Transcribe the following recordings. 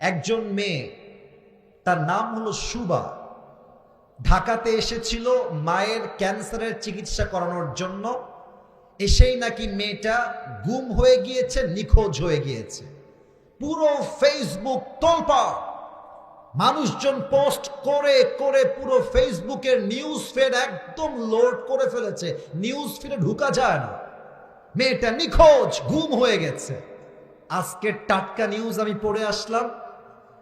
একজন মেয়ে, তার নাম হলো সুবা। ঢাকাতে এসেছিল মায়ের ক্যান্সারের চিকিৎসা করানোর জন্য। এসেই নাকি মেয়েটা গুম হয়ে গিয়েছে, নিখোঁজ হয়ে গিয়েছে। পুরো ফেসবুক তোলপা। মানুষজন পোস্ট করে করে পুরো ফেসবুকের নিউজ ফিড একদম লোড করে ফেলেছে। নিউজ ফিডে ঢুকা যায় না। মেয়েটা নিখোঁজ, গুম হয়ে গেছে। আজকের টাটকা নিউজ আমি পড়ে আসলাম।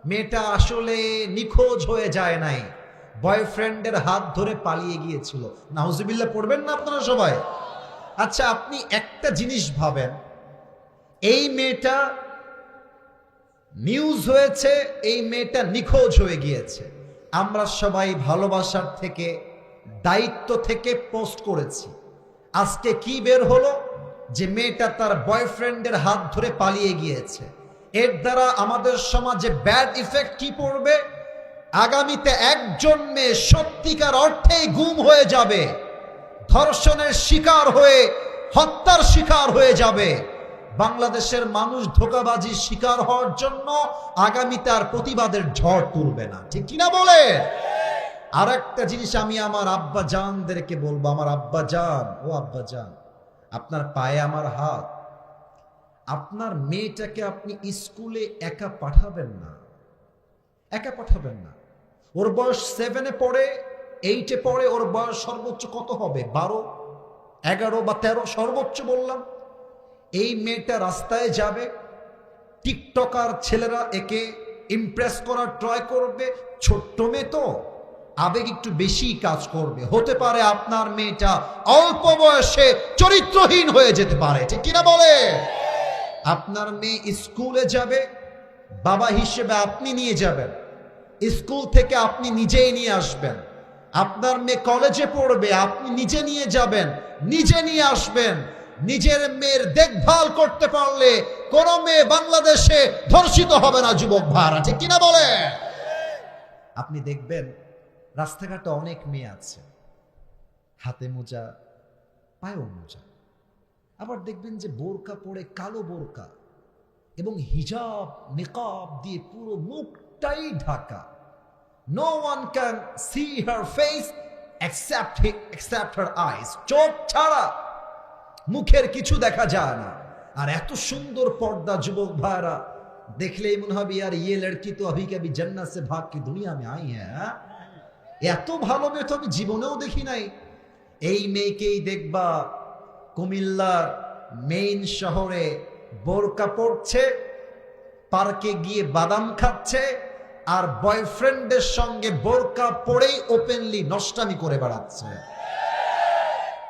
মেয়েটা আসলে নিখোঁজ হয়ে যায় নাই। বয়ফ্রেন্ডের হাত ধরে পালিয়ে গিয়েছিল। নাউজুবিল্লাহ, পড়বেন না আপনারা সবাই? আচ্ছা আপনি একটা জিনিস ভাবেন। এই মেয়েটা নিউজ হয়েছে, এই মেয়েটা নিখোঁজ হয়ে গিয়েছে। আমরা সবাই ভালোবাসার থেকে, দায়িত্ব থেকে পোস্ট করেছি। আজকে কি বের হলো? যে মেয়েটা তার বয়ফ্রেন্ডের হাত ধরে পালিয়ে গিয়েছে। এর দ্বারা আমাদের সমাজে ব্যাড ইফেক্ট কি পড়বে? আগামীতে একজন মেয়ে সত্যিকার অর্থেই গুম হয়ে যাবে। ধর্ষণের শিকার হয়ে, হত্যার শিকার হয়ে যাবে। বাংলাদেশের মানুষ ধোকাবাজির শিকার হওয়ার জন্য আগামীতে আর প্রতিবাদের ঝড় তুলবে না। ঠিক কিনা বলে? আর একটা জিনিস আমি আমার আব্বা জানদেরকে বলব। আমার আব্বা জান ও আব্বা জান আপনার পায়ে আমার হাত। আপনার মেয়েটাকে আপনি স্কুলে একা পাঠাবেন না। একা পাঠাবেন না। ওর বয়স সেভেনে পড়ে এইটে পড়ে, ওর বয়স সর্বোচ্চ কত হবে? বারো, এগারো বা তেরো, সর্বোচ্চ বললাম। এই মেয়েটা রাস্তায় যাবে, টিকটকার ছেলেরা একে ইমপ্রেস করার ট্রাই করবে। ছোট্ট মেয়ে তো, আবেগ একটু বেশি কাজ করবে। হতে পারে আপনার মেয়েটা অল্প বয়সে চরিত্রহীন হয়ে যেতে পারে। ঠিক কিনা বলে? আপনার মেয়ে স্কুলে যাবে, বাবা হিসেবে আপনি নিয়ে যাবেন। স্কুল থেকে আপনি নিজেই নিয়ে আসবেন। আপনার মেয়ে কলেজে পড়বে, আপনি নিজে নিয়ে যাবেন, নিজে নিয়ে আসবেন। নিজের মেয়ের দেখভাল করতে পারলে কোন মেয়ে বাংলাদেশে ধর্ষিত হবে না, যুবক ভাড়া ঠিক কিনা বলে? আপনি দেখবেন, রাস্তাঘাটে অনেক মেয়ে আছে। হাতে মোজা, পায়েও মোজা। আবার দেখবেন যে বোরকা পরে কালো বোরকা এবং হিজাব, নিকাব দিয়ে পুরো মুখটাই Dhaka. No one can see her face accept accept her eyes চোখ ছাড়া মুখের কিছু দেখা যায় না। আর এত সুন্দর পর্দা, যুবক ভাইরা, দেখলেই মনে হবে, আর ইয়ে লড়কি তো অভি কবি জন্না সে ভাগ কি দুনিয়া আমি আই হ্যাঁ? এত ভালো মেয়ে তো আমি জীবনেও দেখি নাই। এই মেয়েকেই দেখবা কুমিল্লার মেইন শহরে বোরকা পড়ছে পার্কে গিয়ে বাদাম খাচ্ছে আর বয়ফ্রেন্ডের সঙ্গে বোরকা পরেই ওপেনলি নষ্টামি করে বেড়াচ্ছে।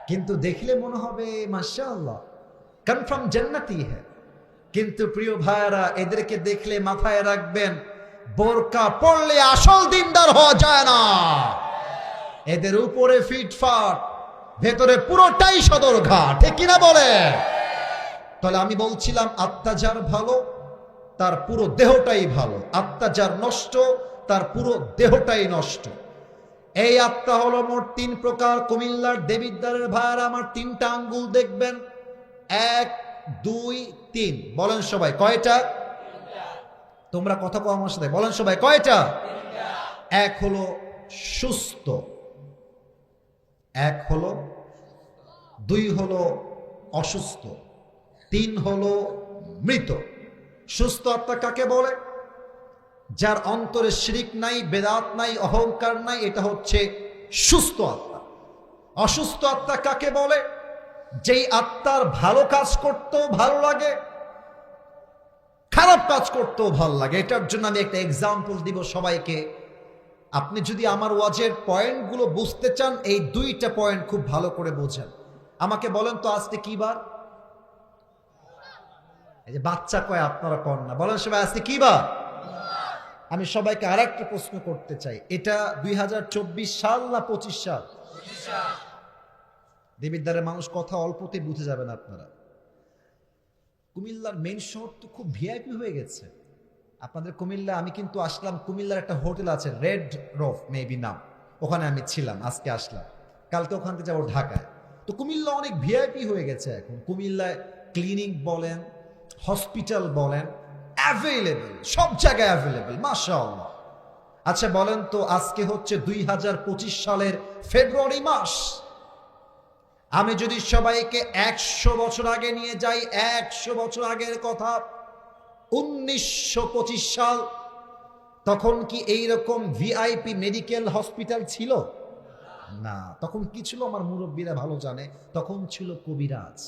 কিন্তু দেখলে মনে হবে, মাশাআল্লাহ কনফার্ম জান্নাতি হ্যাঁ। কিন্তু প্রিয় ভাইয়ারা, এদেরকে দেখলে মাথায় রাখবেন, বোরকা পড়লে আসল দিনদার হওয়া যায় না। এদের উপরে ফিটফাট। ভেতরে পুরোটাই সদর ঘাট ঠিক কিনা বলে? তাহলে আমি বলছিলাম, আত্মা যার ভালো, তার পুরো দেহটাই ভালো। আত্মা যার নষ্ট, তার পুরো দেহটাই নষ্ট। এই আত্মা হলো মোট তিন প্রকার। কুমিল্লার দেবিদ্বারের ভাইয়ার আমার তিনটা আঙ্গুল দেখবেন। এক, দুই, তিন। বলেন সবাই, কয়টা? তোমরা কথা কম আমার সাথে। বলেন সবাই, কয়টা? এক হলো সুস্থ। এক হলো, দুই হলো অসুস্থ, তিন হলো মৃত। সুস্থ আত্মা কাকে বলে? যার অন্তরে শিরিক নাই, বেদাত নাই, অহংকার নাই, এটা হচ্ছে সুস্থ আত্মা। অসুস্থ আত্মা কাকে বলে? যেই আত্মার ভালো কাজ করতেও ভালো লাগে, খারাপ কাজ করতেও ভালো লাগে। এটার জন্য আমি একটা এক্সাম্পল দিব সবাইকে। আপনি যদি আমার ওয়াজের পয়েন্টগুলো বুঝতে চান, এই দুইটা পয়েন্ট খুব ভালো করে বোঝেন। আমাকে বলেন তো আজকে কি বার? এই যে বাচ্চা কয়, আপনারা কন না। বলেন সবাই, আজকে কি বার? আমি সবাইকে আর একটা প্রশ্ন করতে চাই। এটা দুই হাজার চব্বিশ সাল না পঁচিশ সাল? দেবিদ্বারের মানুষ কথা অল্পতে বুঝে যাবেন আপনারা। কুমিল্লার মেন শহর তো খুব ভিআইপি হয়ে গেছে। আপনাদের কুমিল্লা, আমি কিন্তু আসলাম, কুমিল্লার একটা হোটেল আছে রেড রফ মেবি নাম। ওখানে আমি ছিলাম, আজকে আসলাম। কালকে ওখান থেকে যাব ঢাকায়। তো কুমিল্লা অনেক ভিআইপি হয়ে গেছে এখন। কুমিল্লায় ক্লিনিক বলেন হসপিটাল বলেন অ্যাভেলেবেল সব জায়গায় অ্যাভেলেবেল মাশাআল্লাহ। আচ্ছা বলেন তো আজকে হচ্ছে দুই হাজার পঁচিশ সালের ফেব্রুয়ারি মাস। আমি যদি সবাইকে একশো বছর আগে নিয়ে যাই, একশো বছর আগের কথা উনিশশো পঁচিশ সাল তখন কি এইরকম ভিআইপি মেডিকেল হসপিটাল ছিল? না, তখন কি ছিল আমার মুরব্বীরা ভালো জানে? তখন ছিল কবিরাজ,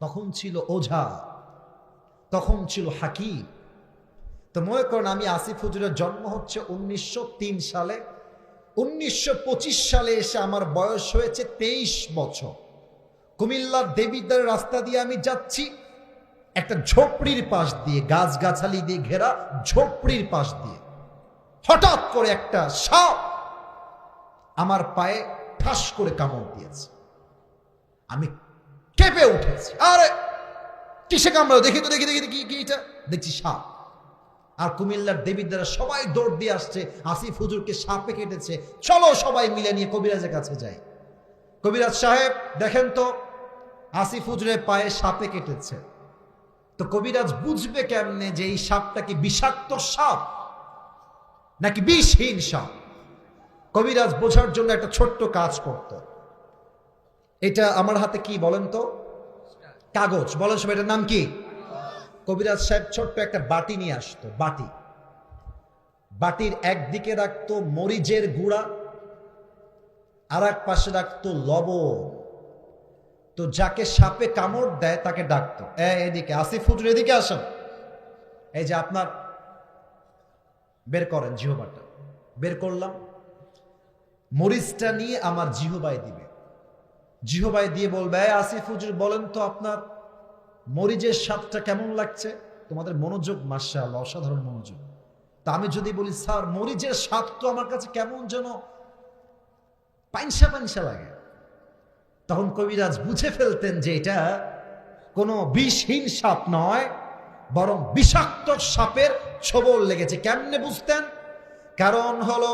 তখন ছিল ওঝা, তখন ছিল হাকি তো মনে করেন আমি আসিফ হুজুরের জন্ম হচ্ছে উনিশশো তিন সালে। উনিশশো পঁচিশ সালে এসে আমার বয়স হয়েছে তেইশ বছর। কুমিল্লার দেবিদ্বার রাস্তা দিয়ে আমি যাচ্ছি। একটা ঝোপড়ির পাশ দিয়ে, গাছগাছালি দিয়ে ঘেরা ঝোপড়ির পাশ দিয়ে। হঠাৎ করে একটা সাপ আমার পায়ে ঠাস করে কামড় দিয়েছে। আমি কেঁপে উঠেছি। আরে, কিসে কামড়াও দেখি তো, দেখি দেখি দেখি, কি এটা? দেখছি সাপ। আর কুমিল্লার দেবীর দ্বারা সবাই দৌড় দিয়ে আসছে। আসিফ হুজুরকে সাপে কেটেছে। চলো সবাই মিলে নিয়ে কবিরাজের কাছে যাই। কবিরাজ সাহেব, দেখেন তো, আসিফ হুজুরের পায়ে সাপে কেটেছে। তো কবিরাজ বুঝবে কেমনে যে এই সাপটা কি বিষাক্ত সাপ? নাকি বিষহীন সাপ? কবিরাজ বোঝার জন্য একটা ছোট্ট কাজ করত। এটা আমার হাতে কি বলেন তো? কাগজ। বলেন সব এটার নাম কি? কবিরাজ সাহেব ছোট্ট একটা বাটি নিয়ে আসতো, বাটি। বাটির একদিকে রাখতো মরিচের গুঁড়া আর এক পাশে রাখতো লবণ। তো যাকে সাপে কামড় দেয় তাকে ডাকতো। এদিকে, আসিফ হুজুর, এদিকে আসেন। এই যে আপনার, বের করেন জিহবাটা বের করলাম। মরিচটা নিয়ে আমার জিহবাই দিবে। জিহবাই দিয়ে বলবে "এই আসিফ হুজুর, বলেন তো আপনার মরিচের স্বাদটা কেমন লাগছে? তোমাদের মনোযোগ মার্শাল অসাধারণ মনোযোগ। তা আমি যদি বলি, স্যার, মরিচের স্বাদ তো আমার কাছে কেমন যেন পাইনসা পাইনসা লাগে। তখন কবিরাজ বুঝে ফেলতেন যে এটা কোনো বিষহীন সাপ নয়, বরং বিষাক্ত সাপের ছবল লেগেছে। কেমনে বুঝতেন? কারণ হলো,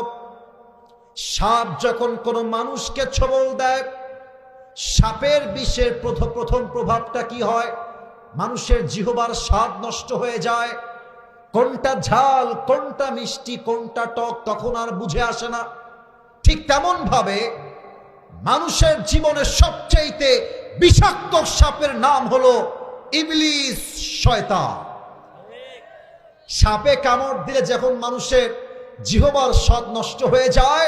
সাপ যখন কোনো মানুষকে ছবল দেয়, সাপের বিষের প্রথম প্রথম প্রভাবটা কি হয়? মানুষের জিহবার স্বাদ নষ্ট হয়ে যায়। কোনটা ঝাল, কোনটা মিষ্টি, কোনটা টক তখন আর বুঝে আসে না। ঠিক তেমন ভাবে মানুষের জীবনের সবচাইতে বিষাক্ত সাপের নাম হলো ইবলিস শয়তা সাপে কামড় দিলে যখন মানুষের জিহবার স্বাদ নষ্ট হয়ে যায়,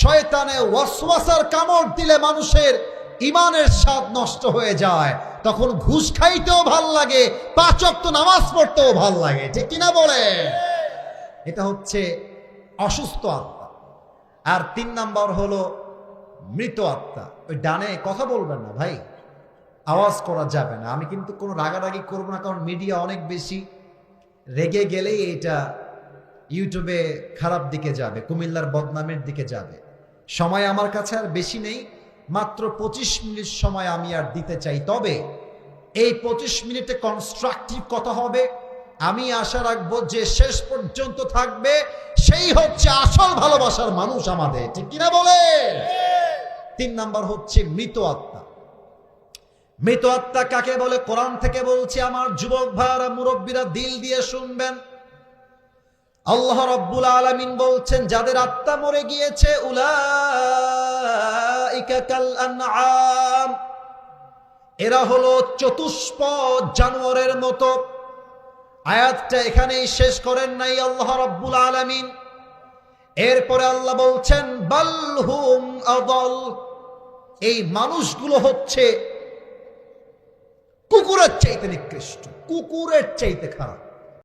শয়তানে ওয়াসওয়াসার কামড় দিলে মানুষের ইমানের স্বাদ নষ্ট হয়ে যায়। তখন ঘুষ খাইতেও ভালো লাগে, পাঁচ ওয়াক্ত নামাজ পড়তেও ভালো লাগে, ঠিক কিনা বলে? এটা হচ্ছে অসুস্থ আত্মা। আর তিন নাম্বার হলো মৃত আত্মা। ওই ডানে কথা বলবেন না, ভাই। আওয়াজ করা যাবে না। আমি কিন্তু কোনো রাগারাগি করব না, কারণ মিডিয়া অনেক বেশি। রেগে গেলেই এটা ইউটিউবে খারাপ দিকে যাবে, কুমিল্লার বদনামের দিকে যাবে। সময় আমার কাছে আর বেশি নেই, মাত্র পঁচিশ মিনিট সময় আমি আর দিতে চাই। তবে এই পঁচিশ মিনিটে কনস্ট্রাকটিভ কথা হবে। আমি আশা রাখব যে শেষ পর্যন্ত থাকবে। সেই হচ্ছে আসল ভালোবাসার মানুষ আমাদের। ঠিক কিনা বলে তিন নাম্বার হচ্ছে মৃত আত্মা। মৃত আত্মা কাকে বলে? কোরআন থেকে বলছি, আমার যুবক ভাইরা মুরব্বীরা দিল দিয়ে শুনবেন। আল্লাহ রব্বুল আলামিন বলছেন, যাদের আত্মা মরে গিয়েছে এরা হলো চতুষ্প জানোয়ারের মতো। আয়াতটা এখানেই শেষ করেন নাই আল্লাহ রব্বুল আলামিন। এরপরে আল্লাহ বলছেন বালহুম আদল। এই মানুষগুলো হচ্ছে কুকুরের চাইতে নিকৃষ্ট কুকুরের চাইতে খারাপ।